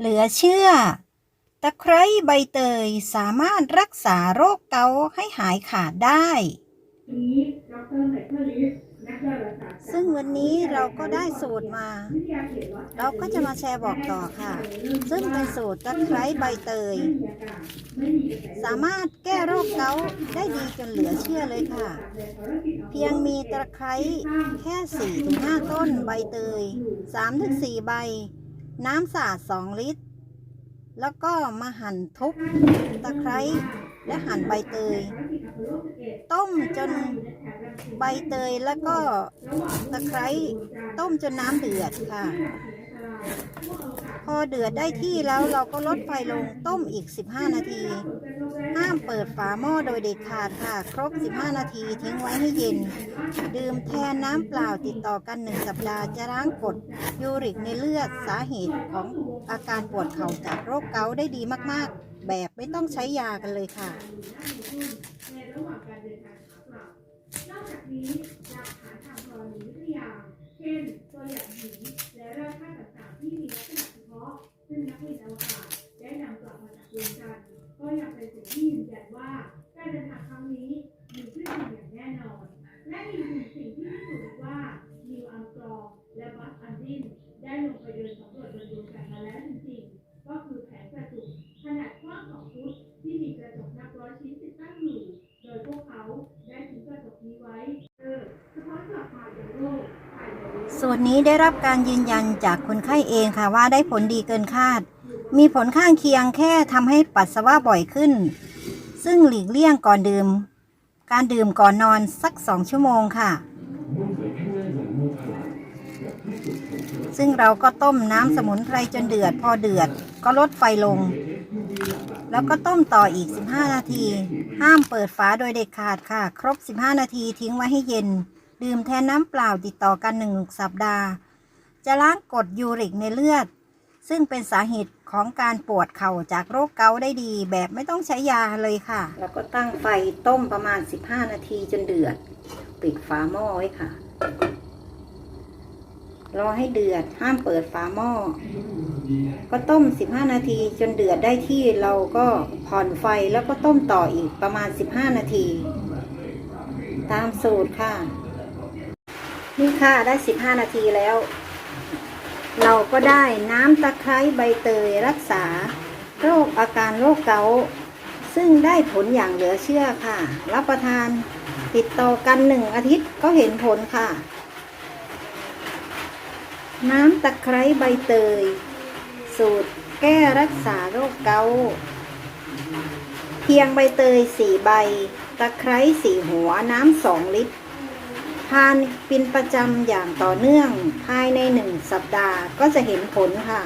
เหลือเชื่อ ตะไคร้ใบเตยสามารถรักษาโรคเกาให้หายขาดได้ ซึ่งวันนี้เราก็ได้สูตรมา เราก็จะมาแชร์บอกต่อค่ะ ซึ่งเป็นสูตรตะไคร้ใบเตย สามารถแก้โรคเกาได้ดีจนเหลือเชื่อเลยค่ะ เพียงมีตะไคร้แค่ 4-5 ต้นใบเตย 3-4 ใบ น้ำสะอาด2 ลิตร แล้วก็มาหั่นทุบตะไคร้และหั่นใบเตย ต้มจนใบเตยแล้วก็ตะไคร้ต้มจนน้ำเดือดค่ะ อเดือดได้ที่แล้วเราก็ลดไฟลงต้มอีก 15 นาที ห้ามเปิดฝาหม้อโดยเด็ดขาดค่ะ ครบ 15 นาทีทิ้งไว้ให้เย็น ดื่มแทนน้ำเปล่าติดต่อกัน 1 สัปดาห์จะล้างกรดยูริกในเลือดสาเหตุของอาการปวดเข่าจากโรคเกาต์ได้ดีมากๆ แบบไม่ต้องใช้ยากันเลยค่ะ ที่ยืนยันว่าการเดินทางครั้งนี้มีขึ้นจริงอย่างแน่นอน และมีอีกสิ่งที่พิสูจน์ว่านิวอัลสตรองและบัสอันดินได้ลงไปเดินสำรวจบนดวงจันทร์มาแล้วจริงๆ ก็คือแผงกระจุกขนาดกว้างสองฟุตที่มีกระจกนับร้อยชิ้นติดตั้งอยู่โดยพวกเขาได้ทิ้งกระจกนี้ไว้เออเฉพาะจากภานโลกภายในโลกส่วนนี้ได้รับการยืนยันจากคนไข้เองค่ะว่าได้ผลดีเกินคาด มีผลข้างเคียงแค่ทำให้ปัสสาวะบ่อยขึ้น ซึ่งหลีกเลี่ยงก่อนดื่ม การดื่มก่อนนอนสักสองชั่วโมงค่ะ ซึ่งเราก็ต้มน้ำสมุนไพรจนเดือด พอเดือดก็ลดไฟลง แล้วก็ต้มต่ออีก 15 นาที ห้ามเปิดฝาโดยเด็ดขาดค่ะ ครบ 15 นาทีทิ้งไว้ให้เย็น ดื่มแทนน้ำเปล่าติดต่อกันหนึ่งสัปดาห์ จะล้างกรดยูริกในเลือด ซึ่งเป็นสาเหตุ ของการปวดเข่าจากโรคเกาต์ได้ดี แบบไม่ต้องใช้ยาเลยค่ะ แล้วก็ตั้งไฟต้มประมาณ 15 นาทีจนเดือด ปิดฝาหม้อไว้ค่ะ รอให้เดือดห้ามเปิดฝาหม้อ ก็ต้ม 15 นาทีจนเดือดได้ที่เราก็ผ่อนไฟแล้วก็ต้มต่ออีกประมาณ 15 นาที ตามสูตรค่ะ นี่ค่ะได้ 15 นาทีแล้ว เราก็ได้น้ำตะไคร้ใบเตยรักษา โรคอาการโรคเกาต์ซึ่งได้ผลอย่างเหลือเชื่อค่ะ รับประทานติดต่อกันหนึ่งอาทิตย์ก็เห็นผลค่ะ น้ำตะไคร้ใบเตย สูตรแก้รักษาโรคเกาต์เพียงใบเตยสี่ใบ ตะไคร้สี่หัวน้ำสองลิตร ทานเป็นประจำอย่างต่อเนื่องภายในหนึ่งสัปดาห์ก็จะเห็นผลค่ะ